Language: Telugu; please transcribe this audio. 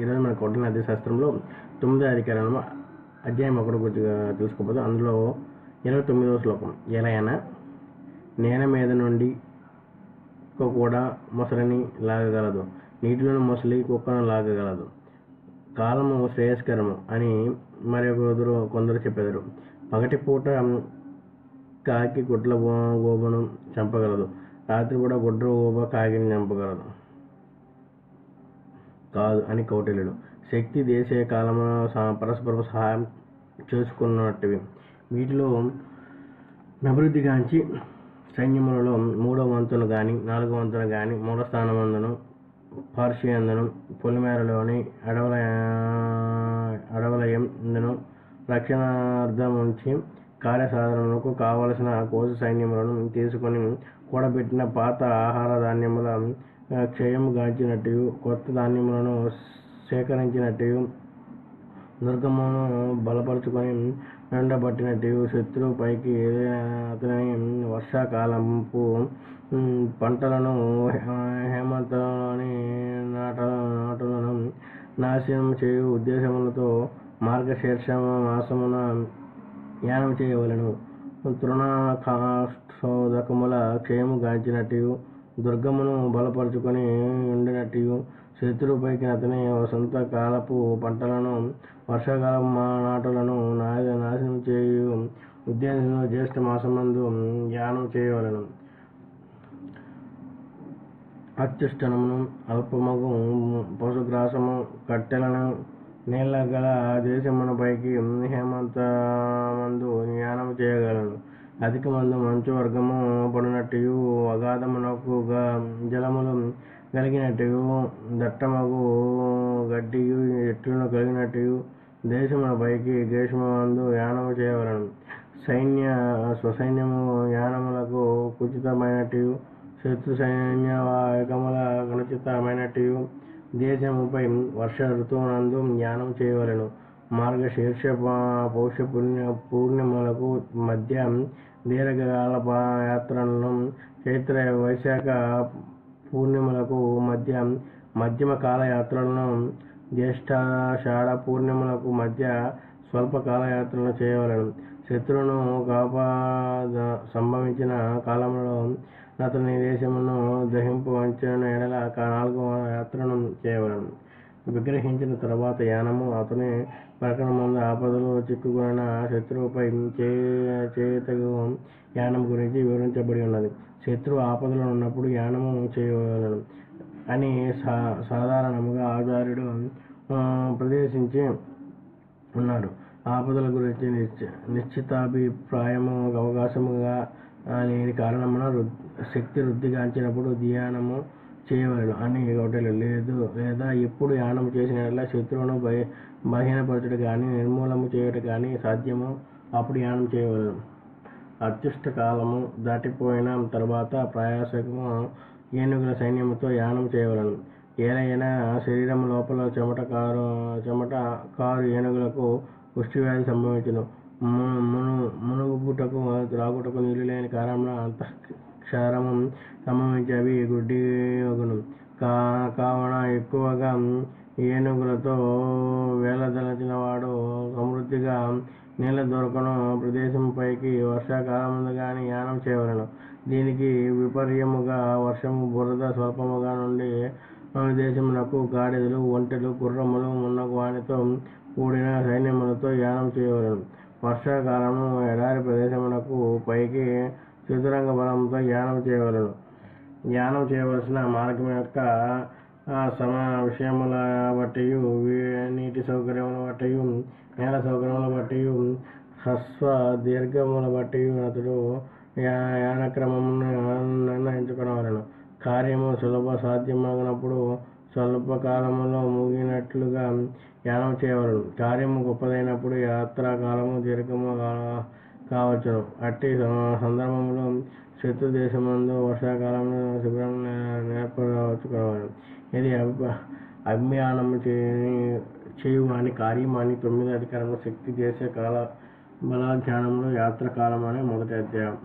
ఈరోజు మన కొట్టిన నది శాస్త్రంలో తొమ్మిదో అధికారంలో అధ్యాయం ఒకటి గురించి చూసుకోకపోతే అందులో ఇరవై తొమ్మిదవ శ్లోకం. ఎలా నేల మీద నుండి కూడా మొసలిని లాగగలదు. నీటిలోని మొసలి కుక్కను లాగగలదు. కాలము శ్రేయస్కరము అని మరి కొందరు చెప్పేదారు. చెప్పెదరు పగటిపూట కాకి గుడ్ల గోబను చంపగలదు. కూడా గుడ్ర గోబ కాకిని చంపగలదు. కాదు అని కౌటిల్యుడు శక్తి దేశీయ కాలంలో పరస్పర సహాయం చేసుకున్నట్టువి. వీటిలో అభివృద్ధిగాంచి సైన్యములలో మూడో వంతును కానీ నాలుగో వంతును కానీ మూడ స్థానమందును పార్షియందును పొలిమేరలోని అడవుల అడవులయందును రక్షణార్థముంచి కార్యసాధనకు కావలసిన కోశ సైన్యములను తీసుకొని కూడబెట్టిన పాత ఆహార ధాన్యముల క్షయము గాంచినట్టు కొత్త ధాన్యములను సేకరించినట్టు దుర్గమును బలపరుచుకొని ఎండబట్టినట్టు శత్రువు పైకి అతని వర్షాకాలంపు పంటలను హేమంతలోని నాట నాటులను నాశనం చేయు ఉద్దేశములతో మార్గశీర్ష మాసమున యానం చేయవలను. తృణోదకముల క్షయము గాంచినట్టు దుర్గమును బలపరుచుకొని ఉండినట్టు శత్రువుపైకి అతని వసంత కాలపు పంటలను వర్షాకాలపు మా నాటులను నా- నాశనం చేయు ఉద్దేశంలో జ్యేష్ఠ మాసమందు యానం చేయవలను. అత్యుష్టనమును అల్పమగు పశుగ్రాసము కట్టెలను నీళ్ళ గల దేశమునపైకి పైకి హేమంత అధిక మందు మంచు వర్గము పడినట్టు అగాధమునకు గ- జలములు కలిగినట్టు దట్టమగు గడ్డియు ఎట్టును కలిగినట్టు దేశమున పైకి గ్రీష్మమందు యానము చేయవలను. సైన్య స్వసైన్యము యానములకు కుచితమైనట్టు శత్రు సైన్య ఏకముల కనుచితమైనట్టు దేశముపై వర్ష ఋతువునందు యానం చేయవలను. మార్గశీర్ష పౌష పుణ్య పూర్ణిమలకు మధ్య దీర్ఘకాల యాత్రలను చైత్ర వైశాఖ పూర్ణిమలకు మధ్య మధ్యమ కాల యాత్రలను జ్యేష్ఠాషాఢ పూర్ణిమలకు మధ్య స్వల్ప కాలయాత్రలను చేయవలను. శత్రువును కాపాద సంభవించిన కాలంలో అతని దేశమును దహింపు వంచిన ఎడల నాలుగవ యాత్రను చేయవలను. విగ్రహించిన తర్వాత యానము అతని ప్రకటన ముందు ఆపదలో చిక్కుకున్న శత్రువుపై చే- చేతగు యానం గురించి వివరించబడి ఉన్నది. శత్రువు ఆపదలో ఉన్నప్పుడు యానము చేయవలను అని సా సాధారణముగా ఆచార్యుడు ప్రదర్శించి ఉన్నాడు. ఆపదల గురించి నిశ్చ నిశ్చితాభిప్రాయము అవకాశముగా లేని కారణమున రుద్- శక్తి వృద్ధిగాంచినప్పుడు ధ్యానము చేయవలను అని ఒకటి లేదు. లేదా ఎప్పుడు యానం చేసిన శత్రువును బయ బలహీనపరచుట కానీ నిర్మూలము చేయుట కానీ సాధ్యము అప్పుడు యానం చేయవలను. అత్యుష్ట కాలము దాటిపోయిన తర్వాత ప్రయాసము ఏనుగుల సైన్యముతో యానం చేయవలను. ఏలైనా శరీరం లోపల చెమట కారు చెమట కారు ఏనుగులకు పుష్టివ్యాధి సంభవించను. మును మును మునుగుపుటకు త్రాగుటకు నీళ్ళు లేని అంత అంతఃక్షారము సంభవించి అవి గుడ్డి ఒగును కా కావున ఎక్కువగా ఏనుగులతో వేలదలచిన వాడు సమృద్ధిగా నీళ్ళ దొరకను ప్రదేశంపైకి వర్షాకాలముందు కానీ యానం చేయవలను. దీనికి విపర్యముగా వర్షము బురద స్వల్పముగా నుండి దేశమునకు గాడిదలు ఒంటెలు గుర్రములు మున్నగు వానితో కూడిన సైన్యములతో యానం చేయవలను. వర్షాకాలము ఎడారి ప్రదేశమునకు పైకి చతురంగ బలంతో యానం చేయవలను ధ్యానం చేయవలసిన మార్గం యొక్క సమ విషయముల బట్టి నీటి సౌకర్యముల బట్టి నేల సౌకర్యముల బట్టి హ్రస్వ దీర్ఘముల బట్టి అతడు యా- యానక్రమమును నిర్ణయించుకునవలను. కార్యము సులభ సాధ్యమగినప్పుడు స్వల్ప కాలములో ముగినట్లుగా యానం చేయవలను. కార్యము గొప్పదైనప్పుడు యాత్రా కాలము దీర్ఘము కావచ్చును అట్టి సందర్భంలో శత్రు దేశమందు వర్షాకాలంలో శిబిరం నేర్పరచుకోవాలి ఇది అభిమానం చేయని చేయు అని కార్యం అని తొమ్మిది అధికారంలో శక్తి దేశ కాల బల జ్ఞానంలో యాత్ర కాలం అనే మొదటి అధ్యాయం.